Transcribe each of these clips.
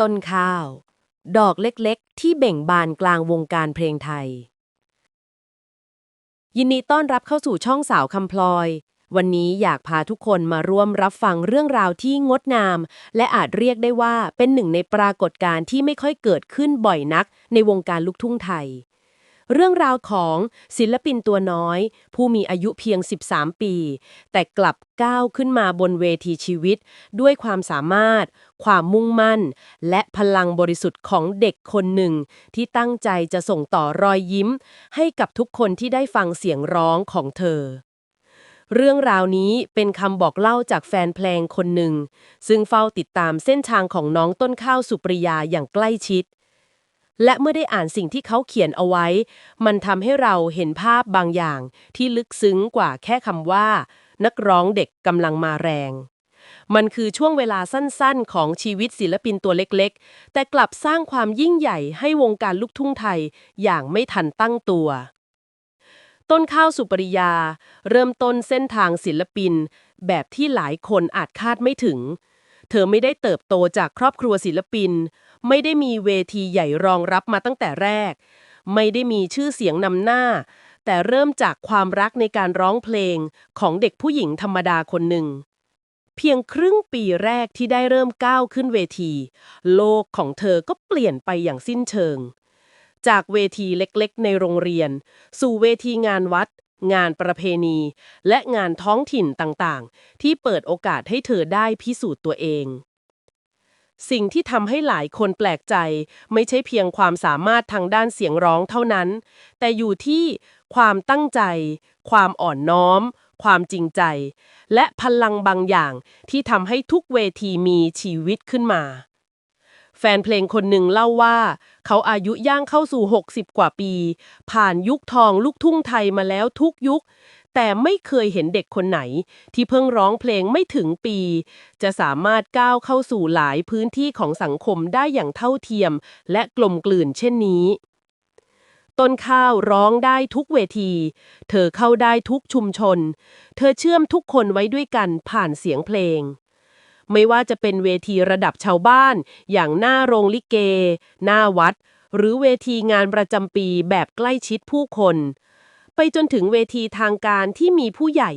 ต้นข้าว ดอกเล็กๆ ที่เบ่งบานกลางวงการเพลงไทย ยินดีต้อนรับเข้าสู่ช่องสาวคำพลอย วันนี้อยากพาทุกคนมาร่วมรับฟังเรื่องราวที่งดงาม และอาจเรียกได้ว่าเป็นหนึ่งในปรากฏการณ์ที่ไม่ค่อยเกิดขึ้นบ่อยนักในวงการลูกทุ่งไทย เรื่องราวของศิลปินตัวน้อย ผู้มีอายุเพียง 13 ปี แต่กลับก้าวขึ้นมาบนเวทีชีวิต ด้วยความสามารถ ความมุ่งมั่น และพลังบริสุทธิ์ของเด็กคนหนึ่ง ที่ตั้งใจจะส่งต่อรอยยิ้ม ให้กับทุกคนที่ได้ฟังเสียงร้องของเธอ เรื่องราวนี้เป็นคำบอกเล่าจากแฟนเพลงคนหนึ่ง ซึ่งเฝ้าติดตามเส้นทางของน้องต้นข้าวสุปริยาอย่างใกล้ชิด และเมื่อได้อ่านสิ่งที่เขาเขียนเอาไว้ มันทำให้เราเห็นภาพบางอย่างที่ลึกซึ้งกว่าแค่คำว่า นักร้องเด็กกำลังมาแรง มันคือช่วงเวลาสั้นๆ ของชีวิตศิลปินตัวเล็กๆ แต่กลับสร้างความยิ่งใหญ่ให้วงการลูกทุ่งไทยอย่างไม่ทันตั้งตัวต้นข้าวสุปริยา เริ่มต้นเส้นทางศิลปิน แบบที่หลายคนอาจคาดไม่ถึง เธอไม่ได้เติบโตจากครอบครัวศิลปิน ไม่ได้มีเวทีใหญ่รองรับมาตั้งแต่แรก ไม่ได้มีชื่อเสียงนำหน้า แต่เริ่มจากความรักในการร้องเพลงของเด็กผู้หญิงธรรมดาคนหนึ่ง เพียงครึ่งปีแรกที่ได้เริ่มก้าวขึ้นเวที โลกของเธอก็เปลี่ยนไปอย่างสิ้นเชิง จากเวทีเล็กๆ ในโรงเรียน สู่เวทีงานวัด งานประเพณี และงานท้องถิ่นต่างๆ ที่เปิดโอกาสให้เธอได้พิสูจน์ตัวเอง สิ่งที่ทำให้หลายคนแปลกใจ ไม่ใช่เพียงความสามารถทางด้านเสียงร้องเท่านั้น แต่อยู่ที่ความตั้งใจ ความอ่อนน้อม ความจริงใจ และพลังบางอย่างที่ทำให้ทุกเวทีมีชีวิตขึ้นมา แฟนเพลงคนหนึ่งเล่าว่า เขาอายุย่างเข้าสู่ 60 กว่าปี ผ่านยุคทองลูกทุ่งไทยมาแล้วทุกยุค แต่ไม่เคยเห็นเด็กคนไหน ที่เพิ่งร้องเพลงไม่ถึงปี จะสามารถก้าวเข้าสู่หลายพื้นที่ของสังคมได้อย่างเท่าเทียม และกลมกลืนเช่นนี้ต้นข้าวร้องได้ทุกเวที เธอเข้าได้ทุกชุมชน เธอเชื่อมทุกคนไว้ด้วยกันผ่านเสียงเพลง ไม่ว่าจะเป็นเวทีระดับชาวบ้าน อย่างหน้าโรงลิเก หน้าวัด หรือเวทีงานประจำปีแบบใกล้ชิดผู้คน ไปจนถึงเวทีทางการที่มีผู้ใหญ่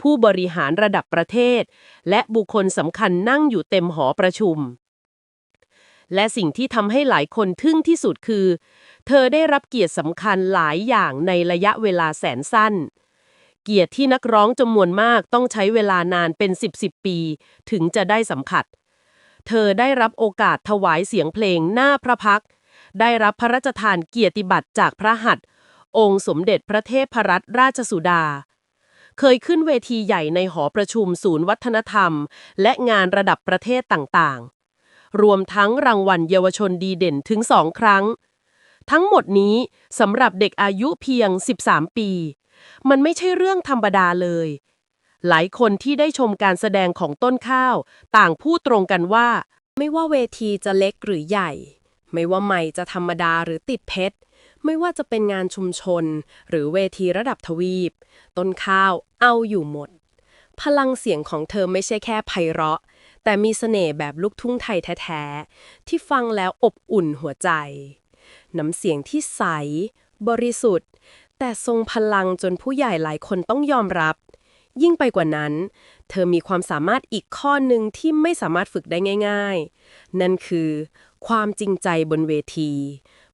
ผู้บริหารระดับประเทศ และบุคคลสำคัญนั่งอยู่เต็มหอประชุม และสิ่งที่ทำให้หลายคนทึ่งที่สุดคือ เธอได้รับเกียรติสำคัญหลายอย่างในระยะเวลาแสนสั้น เกียรติที่นักร้องจำนวนมากต้องใช้เวลานานเป็น 10 10 ปี ถึงจะได้สัมผัส เธอได้รับโอกาสถวายเสียงเพลงหน้าพระพัก ได้รับพระราชทานเกียรติบัตรจากพระหัตถ์องค์สมเด็จพระเทพรัตนราชสุดา เคยขึ้นเวทีใหญ่ในหอประชุมศูนย์วัฒนธรรม และงานระดับประเทศต่างๆ รวมทั้งรางวัลเยาวชนดีเด่นถึงสองครั้ง ทั้งหมดนี้สำหรับเด็กอายุเพียง 13 ปี มันไม่ใช่เรื่องธรรมดาเลย หลายคนที่ได้ชมการแสดงของต้นข้าว ต่างพูดตรงกันว่า ไม่ว่าเวทีจะเล็กหรือใหญ่ ไม่ว่าไม่จะธรรมดาหรือติดเพชรไม่ว่าจะเป็นงานชุมชน หรือเวทีระดับทวีป ต้นข้าวเอาอยู่หมด พลังเสียงของเธอไม่ใช่แค่ไพเราะ แต่มีเสน่ห์แบบลูกทุ่งไทยแท้ๆ ที่ฟังแล้วอบอุ่นหัวใจ น้ำเสียงที่ใส บริสุทธิ์ แต่ทรงพลังจนผู้ใหญ่หลายคนต้องยอมรับ ยิ่งไปกว่านั้น เธอมีความสามารถอีกข้อหนึ่งที่ไม่สามารถฝึกได้ง่าย ๆ นั่นคือ ความจริงใจบนเวที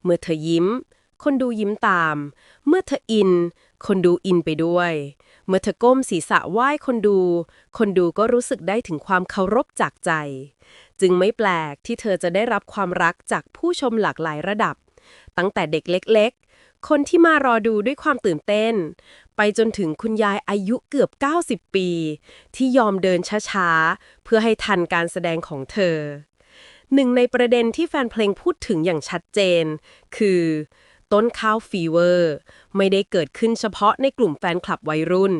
เมื่อเธอยิ้ม คนดูยิ้มตาม เมื่อเธออิน คนดูอินไปด้วย เมื่อเธอก้มศีรษะไหว้คนดู คนดูก็รู้สึกได้ถึงความเคารพจากใจ จึงไม่แปลกที่เธอจะได้รับความรักจากผู้ชมหลากหลายระดับ ตั้งแต่เด็กเล็กๆ คนที่มารอดูด้วยความตื่นเต้น ไปจนถึงคุณยายอายุเกือบ 90 ปี ที่ยอมเดินช้าๆ เพื่อให้ทันการแสดงของเธอ หนึ่งในประเด็นที่แฟนเพลงพูดถึงอย่างชัดเจน คือ ต้นข้าวฟีเวอร์ ไม่ได้เกิดขึ้นเฉพาะในกลุ่มแฟนคลับวัยรุ่น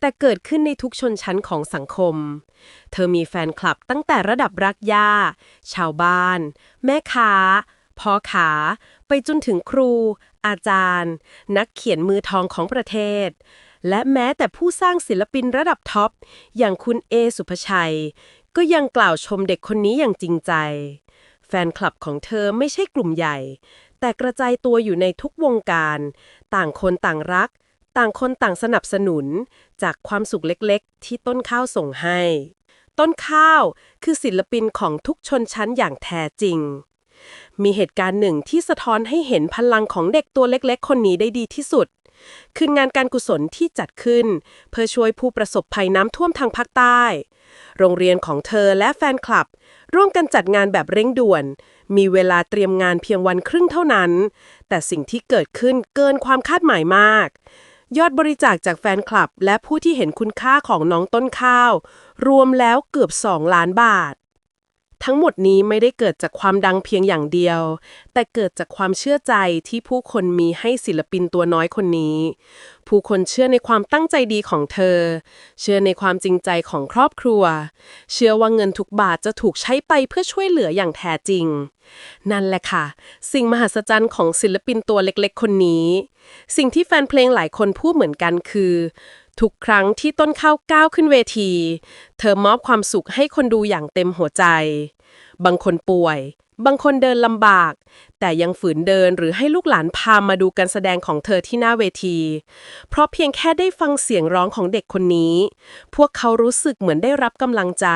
แต่เกิดขึ้นในทุกชนชั้นของสังคม เธอมีแฟนคลับตั้งแต่ระดับรักย่าชาวบ้าน แม่ค้า พ่อขาไปจนถึงครู อาจารย์ นักเขียนมือทองของประเทศ และแม้แต่ผู้สร้างศิลปินระดับท็อป อย่างคุณเอสุภชัย ก็ยังกล่าวชมเด็กคนนี้อย่างจริงใจแแฟนคลับของเธอไม่ใช่กลุ่มใหญ่ แต่กระจายตัวอยู่ในทุกวงการ ต่างคนต่างรัก ต่างคนต่างสนับสนุน จากความสุขเล็กๆ ที่ต้นข้าวส่งให้ ต้นข้าวคือศิลปินของทุกชนชั้นอย่างแท้จริง มีเหตุการณ์หนึ่งที่สะท้อนให้เห็นพลังของเด็กตัวเล็กๆ คนนี้ได้ดีที่สุด คืองานการกุศลที่จัดขึ้น เพื่อช่วยผู้ประสบภัยน้ำท่วมทางภาคใต้ โรงเรียนของเธอและแฟนคลับ ร่วมกันจัดงานแบบเร่งด่วน มีเวลาเตรียมงานเพียงวันครึ่งเท่านั้น แต่สิ่งที่เกิดขึ้นเกินความคาดหมายมากยอดบริจาคจากแฟนคลับ และผู้ที่เห็นคุณค่าของน้องต้นข้าว รวมแล้วเกือบ 2 ล้านบาท ทั้งหมดนี้ไม่ได้เกิดจากความดังเพียงอย่างเดียว แต่เกิดจากความเชื่อใจที่ผู้คนมีให้ศิลปินตัวน้อยคนนี้ ผู้คนเชื่อในความตั้งใจดีของเธอ เชื่อในความจริงใจของครอบครัว เชื่อว่าเงินทุกบาทจะถูกใช้ไปเพื่อช่วยเหลืออย่างแท้จริง นั่นแหละค่ะ สิ่งมหัศจรรย์ของศิลปินตัวเล็กๆ คนนี้ สิ่งที่แฟนเพลงหลายคนพูดเหมือนกันคือ ทุกครั้งที่ต้นข้าวก้าวขึ้นเวที เธอมอบความสุขให้คนดูอย่างเต็มหัวใจ บางคนป่วย บางคนเดินลำบาก แต่ยังฝืนเดินหรือให้ลูกหลานพามาดูการแสดงของเธอที่หน้าเวที เพราะเพียงแค่ได้ฟังเสียงร้องของเด็กคนนี้ พวกเขารู้สึกเหมือนได้รับกำลังใจ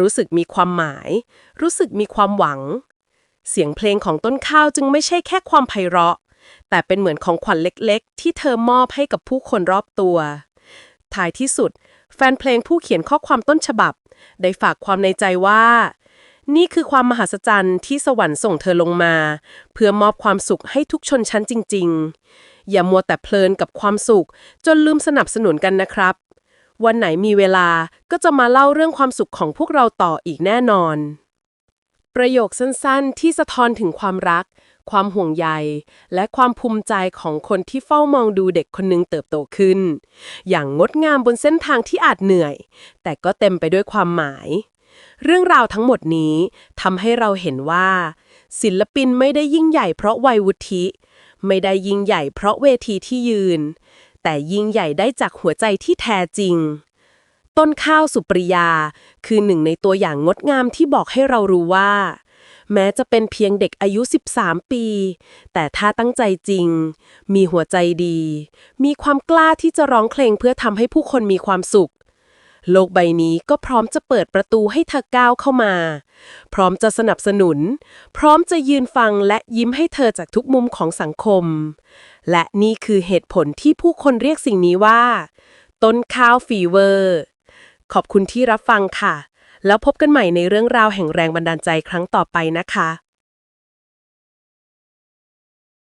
รู้สึกมีความหมาย รู้สึกมีความหวัง เสียงเพลงของต้นข้าวจึงไม่ใช่แค่ความไพเราะแต่เป็นเหมือนของขวัญเล็กๆ ที่เธอมอบให้กับผู้คนรอบตัว ท้ายที่สุด แฟนเพลงผู้เขียนข้อความต้นฉบับ ได้ฝากความในใจว่า นี่คือความมหัศจรรย์ที่สวรรค์ส่งเธอลงมา เพื่อมอบความสุขให้ทุกชนชั้นจริง ๆ อย่ามัวแต่เพลินกับความสุข จนลืมสนับสนุนกันนะครับ วันไหนมีเวลาก็จะมาเล่าเรื่องความสุขของพวกเราต่ออีกแน่นอน ประโยคสั้นๆ ที่สะท้อนถึงความรัก ความห่วงใย และความภูมิใจของคนที่เฝ้ามองดูเด็กคนหนึงเติบโตขึ้น อย่างงดงามบนเส้นทางที่อาจเหนื่อย แต่ก็เต็มไปด้วยความหมาย เรื่องราวทั้งหมดนี้ทำให้เราเห็นว่า ศิลปินไม่ได้ยิ่งใหญ่เพราะวัยวุฒิ ไม่ได้ยิ่งใหญ่เพราะเวทีที่ยืน แต่ยิ่งใหญ่ได้จากหัวใจที่แท้จริงต้นข้าวสุปริยา คือหนึ่งในตัวอย่างงดงามที่บอกให้เรารู้ว่า แม้จะเป็นเพียงเด็กอายุ 13 ปี แต่ถ้าตั้งใจจริง มีหัวใจดี มีความกล้าที่จะร้องเพลงเพื่อทำให้ผู้คนมีความสุข โลกใบนี้ก็พร้อมจะเปิดประตูให้เธอก้าวเข้ามา พร้อมจะสนับสนุน พร้อมจะยืนฟังและยิ้มให้เธอจากทุกมุมของสังคม และนี่คือเหตุผลที่ผู้คนเรียกสิ่งนี้ว่า ต้นข้าวฟีเวอร์ ขอบคุณที่รับฟังค่ะ แล้วพบกันใหม่ในเรื่องราวแห่งแรงบันดาลใจครั้งต่อไปนะคะ